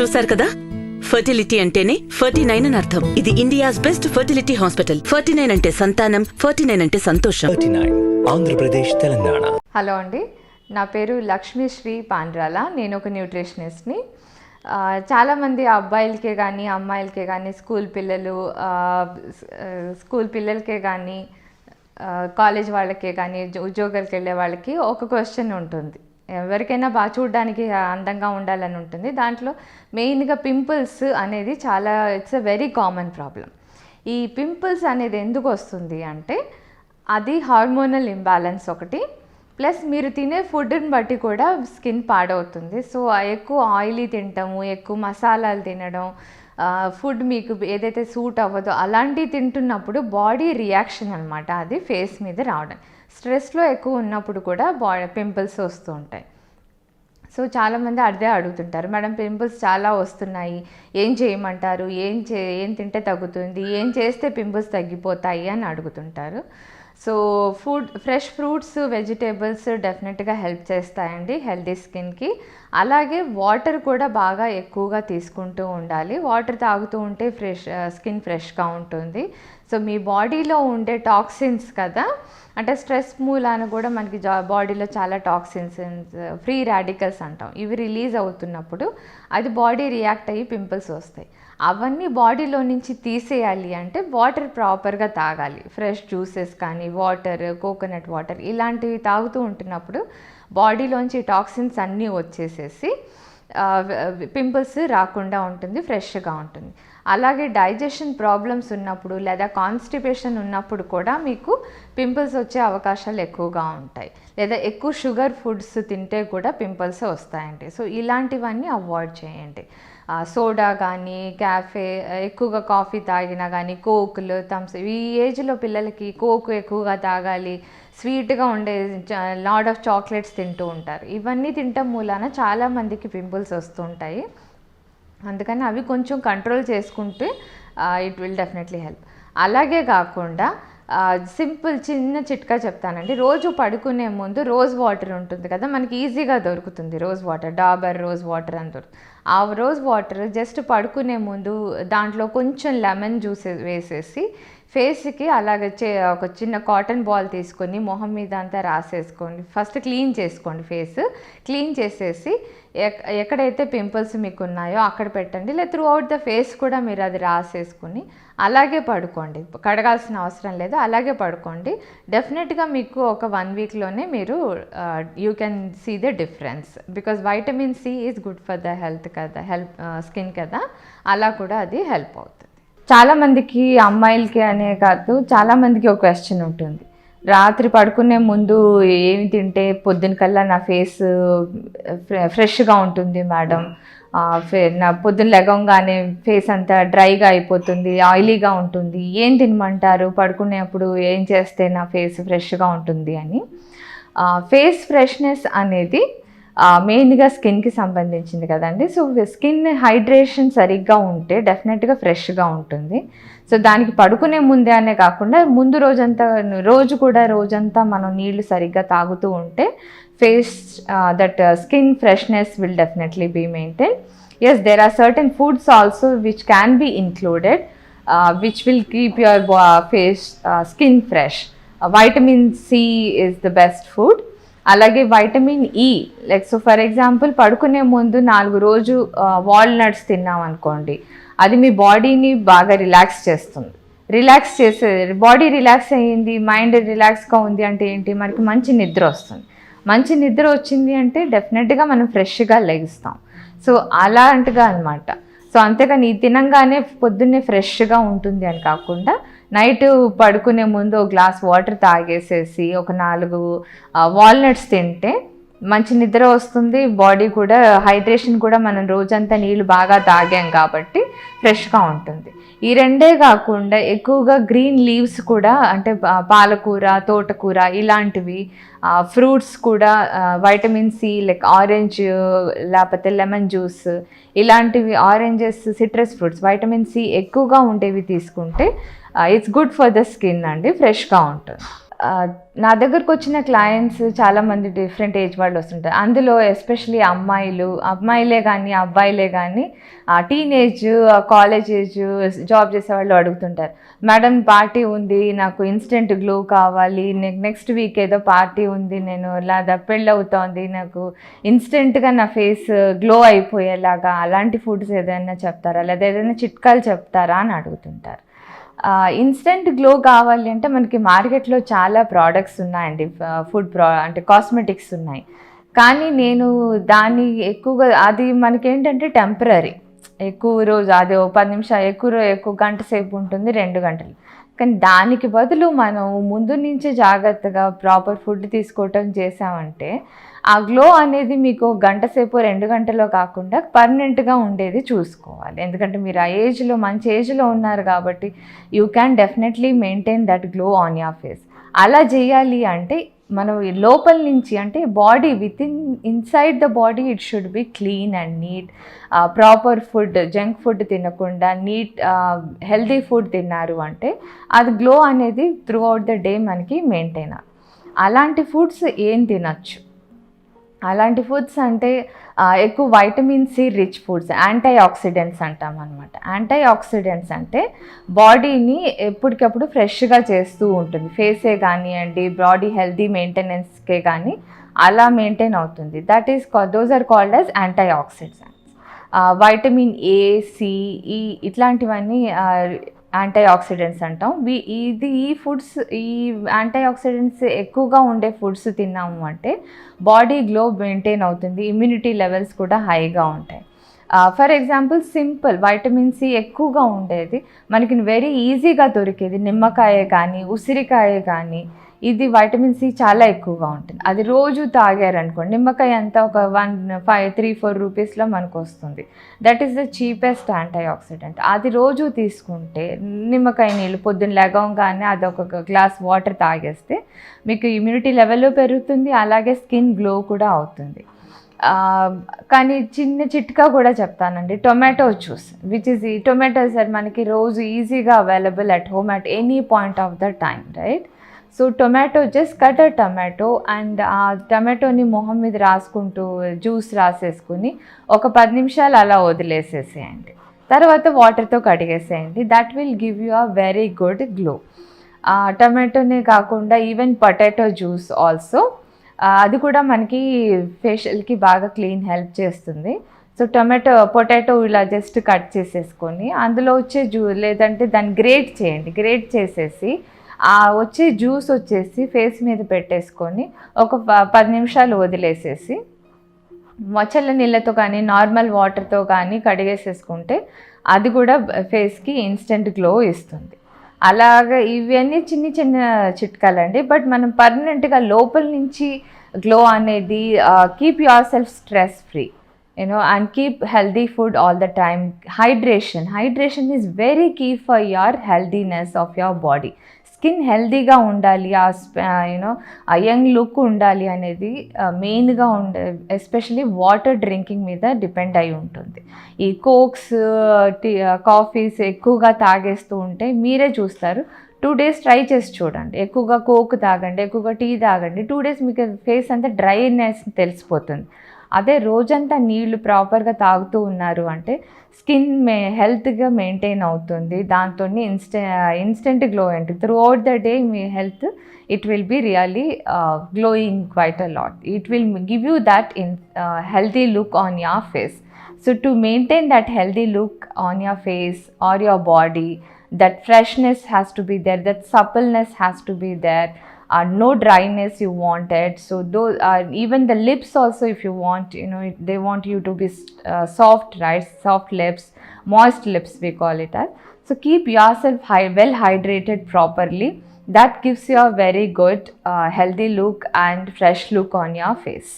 చూశారు కదా? ఫర్టిలిటీ అంటేనే ఫర్టీ నైన్ అని అర్థం. ఇది India's best fertility hospital. Forty nine అంటే సంతానం ఫర్టీ నైన్ అంటే సంతోషం. ఆంధ్రప్రదేశ్ తెలంగాణ. హలో అండి. నా పేరు లక్ష్మీశ్రీ పాండ్రాల. నేను ఒక న్యూట్రిషనిస్ట్ని. చాలామంది అబ్బాయిలకే కానీ అమ్మాయిలకే కానీ స్కూల్ పిల్లలు స్కూల్ పిల్లలకే కానీ కాలేజ్ వాళ్ళకే కానీ ఉద్యో- ఉద్యోగాలకు వెళ్ళే వాళ్ళకి ఒక క్వశ్చన్ ఉంటుంది. ఎవరికైనా బాగా చూడడానికి అందంగా ఉండాలని ఉంటుంది. దాంట్లో మెయిన్గా పింపుల్స్ అనేది చాలా it's a very common problem ఈ పింపుల్స్ అనేది ఎందుకు వస్తుంది అంటే అది హార్మోనల్ ఇంబ్యాలెన్స్ ఒకటి ప్లస్ మీరు తినే ఫుడ్ని బట్టి కూడా స్కిన్ పాడవుతుంది. సో ఎక్కువ ఆయిలీ తింటాము ఎక్కువ మసాలాలు తినడం ఫుడ్ మీకు ఏదైతే సూట్ అవ్వదో అలాంటివి తింటున్నప్పుడు బాడీ రియాక్షన్ అనమాట అది ఫేస్ మీద రావడం. స్ట్రెస్లో ఎక్కువ ఉన్నప్పుడు కూడా బాడీ పింపుల్స్ వస్తూ ఉంటాయి. సో చాలామంది అదే అడుగుతుంటారు. మేడం పింపుల్స్ చాలా వస్తున్నాయి. ఏం చేయమంటారు? ఏం చే ఏం తింటే తగ్గుతుంది? ఏం చేస్తే పింపుల్స్ తగ్గిపోతాయి? అని అడుగుతుంటారు. So food fresh fruits vegetables డెఫినెట్గా హెల్ప్ చేస్తాయండి హెల్దీ స్కిన్కి అలాగే వాటర్ కూడా బాగా ఎక్కువగా తీసుకుంటూ ఉండాలి. వాటర్ తాగుతూ ఉంటే ఫ్రెష్ స్కిన్ ఫ్రెష్గా ఉంటుంది. సో మీ బాడీలో ఉండే టాక్సిన్స్ కదా? అంటే స్ట్రెస్ మూలాన కూడా మనకి జా బాడీలో చాలా టాక్సిన్స్ ఫ్రీ రాడికల్స్ అంటాం. ఇవి రిలీజ్ అవుతున్నప్పుడు అది బాడీ రియాక్ట్ అయ్యి పింపుల్స్ వస్తాయి. అవన్నీ బాడీలో నుంచి తీసేయాలి అంటే వాటర్ ప్రాపర్గా తాగాలి. ఫ్రెష్ జ్యూసెస్ కానీ వాటర్ కోకోనట్ వాటర్ ఇలాంటివి తాగుతూ ఉంటున్నప్పుడు బాడీలోంచి టాక్సిన్స్ అన్నీ వచ్చేసేసి పింపుల్స్ రాకుండా ఉంటుంది ఫ్రెష్గా ఉంటుంది. అలాగే డైజెషన్ ప్రాబ్లమ్స్ ఉన్నప్పుడు లేదా కాన్స్టిపేషన్ ఉన్నప్పుడు కూడా మీకు పింపుల్స్ వచ్చే అవకాశాలు ఎక్కువగా ఉంటాయి. లేదా ఎక్కువ షుగర్ ఫుడ్స్ తింటే కూడా పింపుల్స్ వస్తాయండి. సో ఇలాంటివన్నీ అవాయిడ్ చేయండి. సోడా కానీ క్యాఫే ఎక్కువగా కాఫీ తాగినా కానీ కోకులు థమ్స్ ఈ ఏజ్లో పిల్లలకి కోక్ ఎక్కువగా తాగాలి స్వీట్గా ఉండే లాడ్ ఆఫ్ చాక్లెట్స్ తింటూ ఉంటారు. ఇవన్నీ తింటాం మూలాన చాలామందికి పింపుల్స్ వస్తుంటాయి. అందుకని అవి కొంచెం కంట్రోల్ చేసుకుంటే ఇట్ విల్ డెఫినెట్లీ హెల్ప్. అలాగే కాకుండా సింపుల్ చిన్న చిట్కా చెప్తానండి. రోజు పడుకునే ముందు రోజ్ వాటర్ ఉంటుంది కదా మనకి ఈజీగా దొరుకుతుంది rose water Dabur rose water అని దొరుకుతుంది. ఆ రోజ్ వాటర్ జస్ట్ పడుకునే ముందు దాంట్లో కొంచెం లెమన్ జ్యూస్ వేసేసి ఫేస్కి అలాగే చే ఒక చిన్న కాటన్ బాల్ తీసుకొని మొహం మీద అంతా రాసేసుకోండి. ఫస్ట్ క్లీన్ చేసుకోండి ఫేస్. క్లీన్ చేసేసి ఎక్- ఎక్కడైతే పింపుల్స్ మీకు ఉన్నాయో అక్కడ పెట్టండి. లేదా త్రూ అవుట్ ద ఫేస్ కూడా మీరు అది రాసేసుకుని అలాగే పడుకోండి. కడగాల్సిన అవసరం లేదు. అలాగే పడుకోండి. డెఫినెట్గా మీకు ఒక వన్ వీక్లోనే మీరు you can see the difference because vitamin C is good for the health కదా హెల్ప్ స్కిన్ కదా. అలా కూడా అది హెల్ప్ అవుతుంది. చాలా మందికి అమ్మాయిలకి అనే కాదు చాలా మందికి ఒక క్వశ్చన్ ఉంటుంది. రాత్రి పడుకునే ముందు ఏమి తింటే పొద్దున కల్లా నా ఫేస్ ఫ్రెష్గా ఉంటుంది మేడం. ఫే- నా పొద్దున లెగంగానే ఫేస్ అంతా డ్రైగా అయిపోతుంది ఆయిలీగా ఉంటుంది. ఏం తినమంటారు? పడుకునేప్పుడు ఏం చేస్తే నా ఫేస్ ఫ్రెష్గా ఉంటుంది అని. ఫేస్ ఫ్రెష్నెస్ అనేది మెయిన్గా స్కిన్కి సంబంధించింది కదండి. సో స్కిన్ హైడ్రేషన్ సరిగ్గా ఉంటే డెఫినెట్గా ఫ్రెష్గా ఉంటుంది. సో దానికి పడుకునే ముందే అనే కాకుండా ముందు రోజంతా రోజు కూడా రోజంతా మనం నీళ్ళు సరిగ్గా తాగుతూ ఉంటే face that skin freshness will definitely be maintain. Yes there are certain foods also which can be included which will keep your face skin fresh vitamin C is the best food అలాగే vitamin E like so for example పడుకునే ముందు నాలుగు రోజు walnuts తిన్నాం అనుకోండి అది మీ బాడీని బాగా రిలాక్స్ చేస్తుంది. రిలాక్స్ చేసే బాడీ రిలాక్స్ అయ్యింది మైండ్ రిలాక్స్గా ఉంది అంటే ఏంటి? మనకి మంచి నిద్ర వస్తుంది. మంచి నిద్ర వచ్చింది అంటే డెఫినెట్గా మనం ఫ్రెష్గా లెగిస్తాం. సో అలాంటిగా అనమాట సో అంతేకాని తినంగానే పొద్దున్నే ఫ్రెష్గా ఉంటుంది అని కాకుండా నైట్ పడుకునే ముందు ఒక గ్లాస్ వాటర్ తాగేసేసి ఒక నాలుగు వాల్నట్స్ తింటే మంచి నిద్ర వస్తుంది బాడీ కూడా హైడ్రేషన్ కూడా మనం రోజంతా నీళ్ళు బాగా తాగాం కాబట్టి ఫ్రెష్గా ఉంటుంది. ఈ రెండే కాకుండా ఎక్కువగా గ్రీన్ లీవ్స్ కూడా అంటే పాలకూర తోటకూర ఇలాంటివి ఫ్రూట్స్ కూడా వైటమిన్ సి లైక్ ఆరెంజ్ లేకపోతే లెమన్ జ్యూస్ ఇలాంటివి oranges citrus fruits vitamin C ఎక్కువగా ఉండేవి తీసుకుంటే it's good for the skin అండి ఫ్రెష్గా ఉంటుంది. నా దగ్గరకు వచ్చిన క్లయింట్స్ చాలామంది డిఫరెంట్ ఏజ్ వాళ్ళు వస్తుంటారు. అందులో ఎస్పెషలీ అమ్మాయిలు అమ్మాయిలే కానీ అబ్బాయిలే కానీ టీనేజ్ కాలేజ్ ఏజ్ జాబ్ చేసే వాళ్ళు అడుగుతుంటారు. మేడం పార్టీ ఉంది నాకు ఇన్స్టెంట్ గ్లో కావాలి నెక్స్ట్ వీక్ ఏదో పార్టీ ఉంది నేను లేదా దప్పెళ్ళవుతోంది నాకు ఇన్స్టెంట్గా నా ఫేస్ గ్లో అయిపోయేలాగా అలాంటి ఫుడ్స్ ఏదైనా చెప్తారా? లేదా ఏదైనా చిట్కాలు చెప్తారా? అని అడుగుతుంటారు. ఇన్స్టెంట్ గ్లో కావాలి అంటే మనకి మార్కెట్లో చాలా ప్రోడక్ట్స్ ఉన్నాయండి. ఫుడ్ ప్రో అంటే కాస్మెటిక్స్ ఉన్నాయి. కానీ నేను దాన్ని ఎక్కువగా అది మనకేంటంటే టెంపరీ ఎక్కువ రోజు అది ఓ పది నిమిషాలు ఎక్కువ ఎక్కువ గంట సేపు ఉంటుంది రెండు గంటలు. కానీ దానికి బదులు మనం ముందు నుంచే జాగ్రత్తగా ప్రాపర్ ఫుడ్ తీసుకోవటం చేసామంటే ఆ గ్లో అనేది మీకు గంట సేపు రెండు గంటలో కాకుండా పర్మనెంట్గా ఉండేది చూసుకోవాలి. ఎందుకంటే మీరు ఆ ఏజ్లో మంచి ఏజ్లో ఉన్నారు కాబట్టి you can definitely maintain that glow on your face అలా చేయాలి అంటే మనం లోపల నుంచి అంటే body within inside the body it should be clean and neat. Proper food junk food తినకుండా నీట్ హెల్దీ ఫుడ్ తిన్నారు అంటే అది గ్లో అనేది త్రూ అవుట్ ద డే మనకి మెయింటైన్ అలాంటి ఫుడ్స్ ఏం తినచ్చు? అలాంటి ఫుడ్స్ అంటే ఎక్కువ vitamin C rich foods antioxidants అంటాం అనమాట యాంటీ ఆక్సిడెంట్స్ అంటే బాడీని ఎప్పటికప్పుడు ఫ్రెష్గా చేస్తూ ఉంటుంది. ఫేసే కానివ్వండి బాడీ హెల్దీ మెయింటెనెన్స్కే కానీ అలా మెయింటైన్ అవుతుంది. That is those are called as antioxidants vitamin A C E ఇట్లాంటివన్నీ యాంటీ ఆక్సిడెంట్స్ అంటాం. వి ఇది ఈ ఫుడ్స్ ఈ యాంటీ ఆక్సిడెంట్స్ ఎక్కువగా ఉండే ఫుడ్స్ తిన్నాము అంటే బాడీ గ్లో మెయింటైన్ అవుతుంది ఇమ్యూనిటీ లెవెల్స్ కూడా హైగా ఉంటాయి. For example simple vitamin C ఎక్కువగా ఉండేది మనకి వెరీ ఈజీగా దొరికేది నిమ్మకాయ కానీ ఉసిరికాయ కానీ ఇది వైటమిన్ సి చాలా ఎక్కువగా ఉంటుంది. అది రోజు తాగారనుకోండి నిమ్మకాయ అంతా ఒక వన్ ఫైవ్ త్రీ ఫోర్ రూపీస్లో మనకు వస్తుంది. That is the cheapest antioxidant అది రోజు తీసుకుంటే నిమ్మకాయ నీళ్ళు పొద్దున్న లెగంగానే అది ఒక గ్లాస్ వాటర్ తాగేస్తే మీకు ఇమ్యూనిటీ లెవెల్ పెరుగుతుంది అలాగే స్కిన్ గ్లో కూడా అవుతుంది. కానీ చిన్న చిట్కా కూడా చెప్తానండి. టొమాటో జ్యూస్ విచ్ ఈజ్ ఈ టొమాటో సార్ మనకి రోజు ఈజీగా available at home at any point of the time right so tomato just cut a tomato and ఆ టమాటోని మొహం మీద రాసుకుంటూ జ్యూస్ రాసేసుకుని ఒక పది నిమిషాలు అలా వదిలేసేసేయండి. తర్వాత వాటర్తో కడిగేసేయండి. That will give you a very good glow టమాటోనే కాకుండా ఈవెన్ పొటాటో జ్యూస్ ఆల్సో అది కూడా మనకి ఫేషియల్కి బాగా క్లీన్ హెల్ప్ చేస్తుంది. సో టొమాటో పొటాటో ఇలా జస్ట్ కట్ చేసేసుకొని అందులో వచ్చే జ్యూ లేదంటే దాన్ని గ్రేట్ చేయండి. గ్రేట్ చేసేసి ఆ వచ్చే జ్యూస్ వచ్చేసి ఫేస్ మీద పెట్టేసుకొని ఒక పది నిమిషాలు వదిలేసేసి చల్ల నీళ్ళతో కానీ నార్మల్ వాటర్తో కానీ కడిగేసేసుకుంటే అది కూడా ఫేస్కి ఇన్స్టెంట్ గ్లో ఇస్తుంది. అలాగా ఇవన్నీ చిన్న చిన్న చిట్కాలండి. బట్ మనం పర్మనెంట్గా లోపల నుంచి గ్లో అనేది keep yourself stress free you know and keep healthy food all the time hydration hydration is very key for your healthiness of your body skin హెల్దీగా ఉండాలి ఆ యూనో ఆ యంగ్ లుక్ ఉండాలి అనేది మెయిన్గా ఉండే ఎస్పెషలీ వాటర్ డ్రింకింగ్ మీద depend అయి ఉంటుంది. ఈ కోక్స్ టీ కాఫీస్ ఎక్కువగా తాగేస్తూ ఉంటే మీరే చూస్తారు. టూ డేస్ ట్రై చేసి చూడండి. ఎక్కువగా కోక్ తాగండి ఎక్కువగా టీ తాగండి టూ డేస్ మీకు ఫేస్ అంతా డ్రైనెస్ తెలిసిపోతుంది. అదే రోజంతా నీళ్ళు ప్రాపర్గా తాగుతూ ఉన్నారు అంటే స్కిన్ మే హెల్త్గా మెయింటైన్ అవుతుంది. దాంతో ఇన్స్టె ఇన్స్టెంట్ గ్లో ఏంటి through out the day me health it will be really glowing quite a lot it will give you that in healthy look on your face so to maintain that healthy look on your face or your body that freshness has to be there that suppleness has to be there uh, no dryness you wanted so those uh, even the lips also if you want you know they want you to be uh, soft right? Soft lips moist lips we call it as. So keep yourself hy- well hydrated properly. That gives you a very good uh, healthy look and fresh look on your face